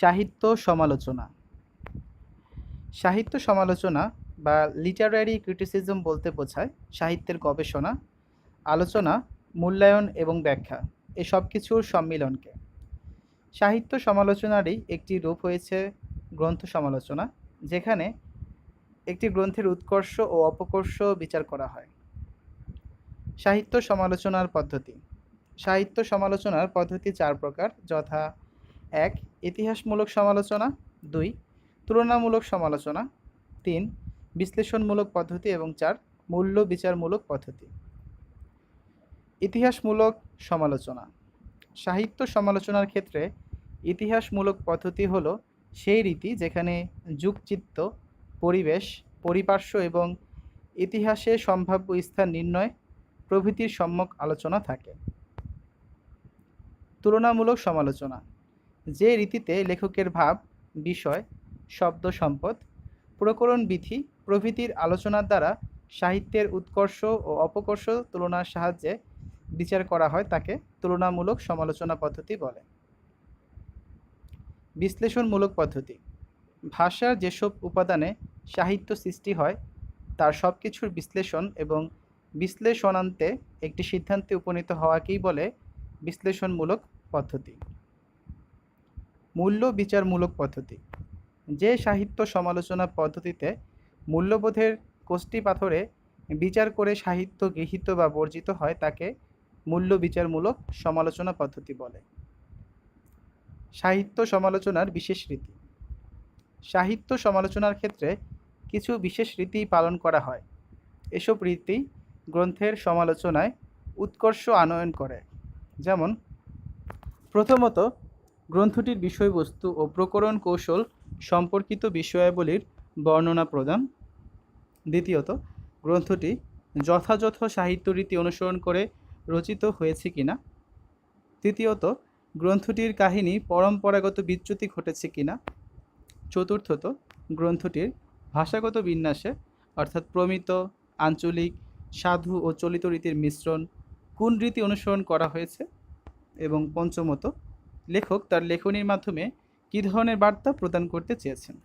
সাহিত্য সমালোচনা। সাহিত্য সমালোচনা বা লিটারারি ক্রিটিসিজম বলতে বোঝায় সাহিত্যের গবেষণা, আলোচনা, মূল্যায়ন এবং ব্যাখ্যা এই সব কিছুর সম্মিলনকে। সাহিত্য সমালোচনারই একটি রূপ হয়েছে গ্রন্থ সমালোচনা, যেখানে একটি গ্রন্থের উৎকর্ষ ও অপকর্ষ বিচার করা হয়। সাহিত্য সমালোচনার পদ্ধতি। সাহিত্য সমালোচনার পদ্ধতি চার প্রকার, যথা এক, ইতিহাসমূলক সমালোচনা। দুই, তুলনামূলক সমালোচনা। তিন, বিশ্লেষণমূলক পদ্ধতি। এবং চার, মূল্য বিচারমূলক পদ্ধতি। ইতিহাসমূলক সমালোচনা। সাহিত্য সমালোচনার ক্ষেত্রে ইতিহাসমূলক পদ্ধতি হল সেই রীতি যেখানে যুগচিত্ত, পরিবেশ, পরিপার্শ্ব এবং ইতিহাসে সম্ভাব্য স্থান নির্ণয় প্রভৃতির সম্যক আলোচনা থাকে। তুলনামূলক সমালোচনা। যে রীতিতে লেখকের ভাব, বিষয়, শব্দ সম্পদ, প্রকরণ বিধি, প্রভৃতির আলোচনার দ্বারা সাহিত্যের উৎকর্ষ ও অপকর্ষ তুলনার সাহায্যে বিচার করা হয় তাকে তুলনামূলক সমালোচনা পদ্ধতি বলে। বিশ্লেষণমূলক পদ্ধতি। ভাষার যেসব উপাদানে সাহিত্য সৃষ্টি হয়, তার সব কিছুর বিশ্লেষণ এবং বিশ্লেষণান্তে একটি সিদ্ধান্তে উপনীত হওয়াকেই বলে বিশ্লেষণমূলক পদ্ধতি। মূল্য বিচারমূলক পদ্ধতি। যে সাহিত্য সমালোচনা পদ্ধতিতে মূল্যবোধের কোষ্টি পাথরে বিচার করে সাহিত্য গৃহীত বা বর্জিত হয়, তাকে মূল্য বিচারমূলক সমালোচনা পদ্ধতি বলে। সাহিত্য সমালোচনার বিশেষ রীতি। সাহিত্য সমালোচনার ক্ষেত্রে কিছু বিশেষ রীতি পালন করা হয়। এসব রীতি গ্রন্থের সমালোচনায় উৎকর্ষ আনয়ন করে। যেমন, প্রথমত গ্রন্থটির বিষয়বস্তু ও প্রকরণ কৌশল সম্পর্কিত বিষয়াবলীর বর্ণনা প্রদান। দ্বিতীয়ত, গ্রন্থটি যথাযথ সাহিত্য রীতি অনুসরণ করে রচিত হয়েছে কিনা। তৃতীয়ত, গ্রন্থটির কাহিনী পরম্পরাগত বিচ্যুতি ঘটেছে কিনা। চতুর্থত, গ্রন্থটির ভাষাগত বিন্যাসে, অর্থাৎ প্রমিত, আঞ্চলিক, সাধু ও চলিত রীতির মিশ্রণ কোন রীতি অনুসরণ করা হয়েছে। এবং পঞ্চমত লেখক তার লেখনীর মাধ্যমে কী ধরনের বার্তা প্রদান করতে চেয়েছেন?